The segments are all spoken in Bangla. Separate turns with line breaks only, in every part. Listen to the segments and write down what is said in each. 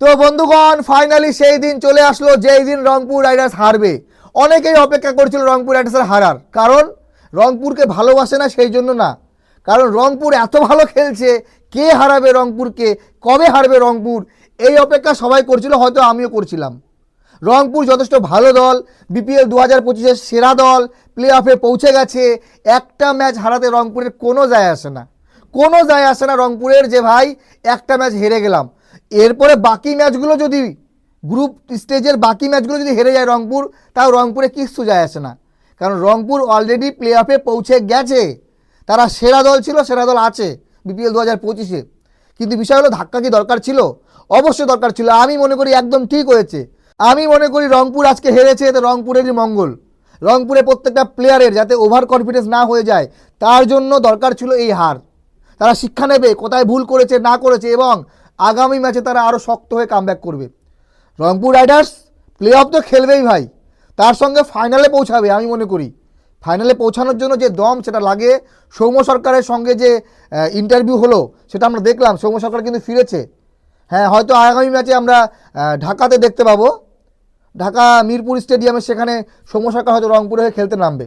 তো বন্ধুগণ ফাইনালি সেই দিন চলে আসলো, যেই দিন রংপুর রাইডার্স হারবে। অনেকেই অপেক্ষা করছিল রংপুর রাইডার্সের হারার। কারণ, রংপুরকে ভালোবাসে না সেই জন্য না। কারণ, রংপুর এত ভালো খেলছে, কে হারাবে রংপুরকে, কবে হারবে রংপুর, এই অপেক্ষা সবাই করছিল, হয়তো আমিও করছিলাম। রংপুর যথেষ্ট ভালো দল বিপিএল দু হাজার পঁচিশের সেরা দল প্লে অফে পৌঁছে গেছে, একটা ম্যাচ হারাতে রংপুরের কোনো যায় আসে না। কোনো যায় আসে না রংপুরের যে, ভাই, একটা ম্যাচ হেরে গেলাম। এরপরে বাকি ম্যাচগুলো যদি গ্রুপ স্টেজের বাকি ম্যাচগুলো যদি হেরে যায় রংপুর, তাও রংপুরে কিচ্ছু যায় আসে না। কারণ রংপুর অলরেডি প্লে অফে পৌঁছে গেছে। তারা সেরা দল ছিল, সেরা দল আছে বিপিএল দু হাজার পঁচিশে। কিন্তু বিষয় হলো ধাক্কা কি দরকার ছিল? অবশ্যই দরকার ছিল। আমি মনে করি একদম ঠিক হয়েছে। আমি মনে করি রংপুর আজকে হেরেছে, এতে রংপুরেরই মঙ্গল। রংপুরে প্রত্যেকটা প্লেয়ারের যাতে ওভার কনফিডেন্স না হয়ে যায়, তার জন্য দরকার ছিল এই হার। তারা শিক্ষা নেবে, কোথায় ভুল করেছে, না করেছে, এবং আগামী ম্যাচে তারা আরও শক্ত হয়ে কামব্যাক করবে। রংপুর রাইডার্স প্লে অফ তো খেলবেই ভাই। তার সঙ্গে ফাইনালে পৌঁছাবে, আমি মনে করি। ফাইনালে পৌঁছানোর জন্য যে দম সেটা লাগে। সৌম্য সরকারের সঙ্গে যে ইন্টারভিউ হলো, সেটা আমরা দেখলাম। সৌম্য সরকার কিন্তু ফিরেছে। হ্যাঁ হয়তো আগামী ম্যাচে আমরা ঢাকাতে দেখতে পাবো। ঢাকা মিরপুর স্টেডিয়ামে সেখানে সৌম্য সরকার হয়তো রংপুরে হয়ে খেলতে নামবে।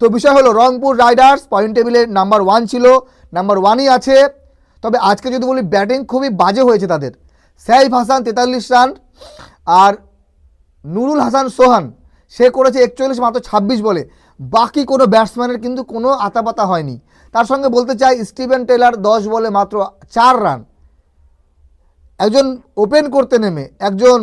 তো বিষয় হলো, রংপুর রাইডার্স পয়েন্ট টেবিলে নাম্বার ওয়ান ছিল। নাম্বার ওয়ানই আছে। তবে আজকে যদি বলি ব্যাটিং খুবই বাজে হয়েছে তাদের। সাইফ হাসান তেতাল্লিশ রান আর নুরুল হাসান সোহান, সে করেছে একচল্লিশ মাত্র ছাব্বিশ বলে। বাকি কোনো ব্যাটসম্যানের কিন্তু কোনো আতাপাতা হয়নি। তার সঙ্গে বলতে চাই, স্টিভেন টেলার দশ বলে মাত্র চার রান। একজন ওপেন করতে নেমে, একজন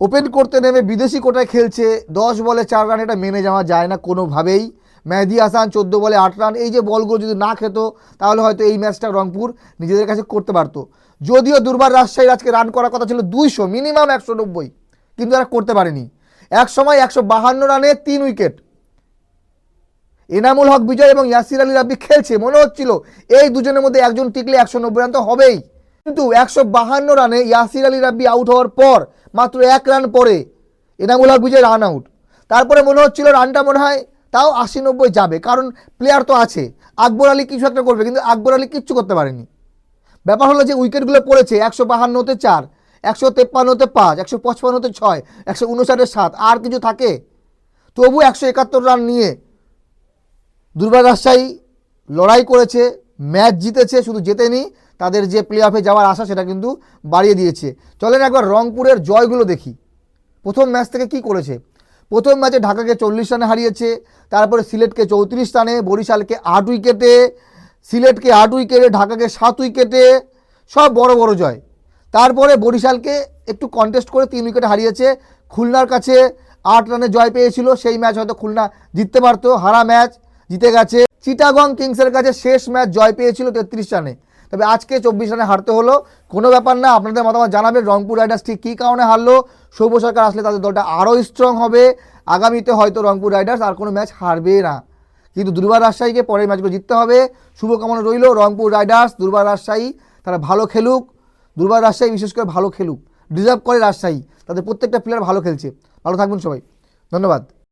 ওপেন করতে নেমে বিদেশি কোটায় খেলছে, দশ বলে চার রান, এটা মেনে যাওয়া যায় না কোনোভাবেই। মেহেদি হাসান চোদ্দ বলে আট রান। এই যে বলগুলো যদি না খেত, তাহলে হয়তো এই ম্যাচটা রংপুর নিজেদের কাছে করতে পারতো। যদিও দুর্বার রাজশাহীর আজকে রান করার কথা ছিল দুইশো মিনিমাম একশো নব্বই, কিন্তু এরা করতে পারেনি। এক সময় একশো বাহান্ন রানে তিন উইকেট। এনামুল হক, বিজয় এবং ইয়াসির আলী রাব্বি খেলছে, মনে হচ্ছিল এই দুজনের মধ্যে একজন টিকলে একশো নব্বই রান তো হবেই। কিন্তু একশো বাহান্ন রানে ইয়াসির আলী রাব্বি আউট হওয়ার পর, মাত্র এক রান পরে এনামুল হক, বিজয় রান আউট তারপরে মনে হচ্ছিল রানটা মনে হয় তাও আশি নব্বই যাবে, কারণ প্লেয়ার তো আছে। আকবর আলী কিছু একটা করবে, কিন্তু আকবর আলী কিচ্ছু করতে পারেনি। ব্যাপার হলো যে উইকেটগুলো পড়েছে, একশো বাহান্নতে চার, একশো তেপ্পান্নতে পাঁচ, একশো পঁচপান্নতে ছয়, একশো উনষাটে সাত, আর কিছু থাকে। তবু একশো একাত্তর রান নিয়ে দুর্বার লড়াই করেছে, ম্যাচ জিতেছে, শুধু জেতেনি, তাদের যে প্লে অফে যাওয়ার আশা সেটা কিন্তু বাড়িয়ে দিয়েছে। চলেন একবার রংপুরের জয়গুলো দেখি। প্রথম ম্যাচ থেকে কি করেছে? প্রথম ম্যাচে ঢাকাকে চল্লিশ রানে হারিয়েছে, তারপরে সিলেটকে চৌত্রিশ রানে, বরিশালকে আট উইকেটে, সিলেটকে আট উইকেটে, ঢাকাকে সাত উইকেটে, সব বড় বড় জয়। তারপরে বরিশালকে একটু কন্টেস্ট করে তিন উইকেটে হারিয়েছে, খুলনার কাছে আট রানে জয় পেয়েছিল, সেই ম্যাচ হয়তো খুলনা জিততে পারতো, হারা ম্যাচ, জিতে গেছে। চিটাগং কিংসের কাছে শেষ ম্যাচ জয় পেয়েছিল তেত্রিশ রানে। তবে আজকে চব্বিশ রানে হারতে হলো। কোনো ব্যাপার না, আপনাদের মতামত জানাবেন। রংপুর রাইডার্স ঠিক কী কারণে হারলো? সৌম্য সরকার আসলে তাদের দলটা আরও স্ট্রং হবে। আগামীতে হয়তো রংপুর রাইডার্স আর কোনো ম্যাচ হারবে না। কিন্তু দুর্বার রাজশাহীকে পরের ম্যাচগুলো জিততে হবে। শুভকামনা রইল রংপুর রাইডার্স। দুর্বার রাজশাহী তারা ভালো খেলুক। দুর্বার রাজশাহী বিশেষ করে ভালো খেলুক। ডিজার্ভ করে রাজশাহী। তাদের প্রত্যেকটা প্লেয়ার ভালো খেলছে। ভালো থাকবেন সবাই। ধন্যবাদ।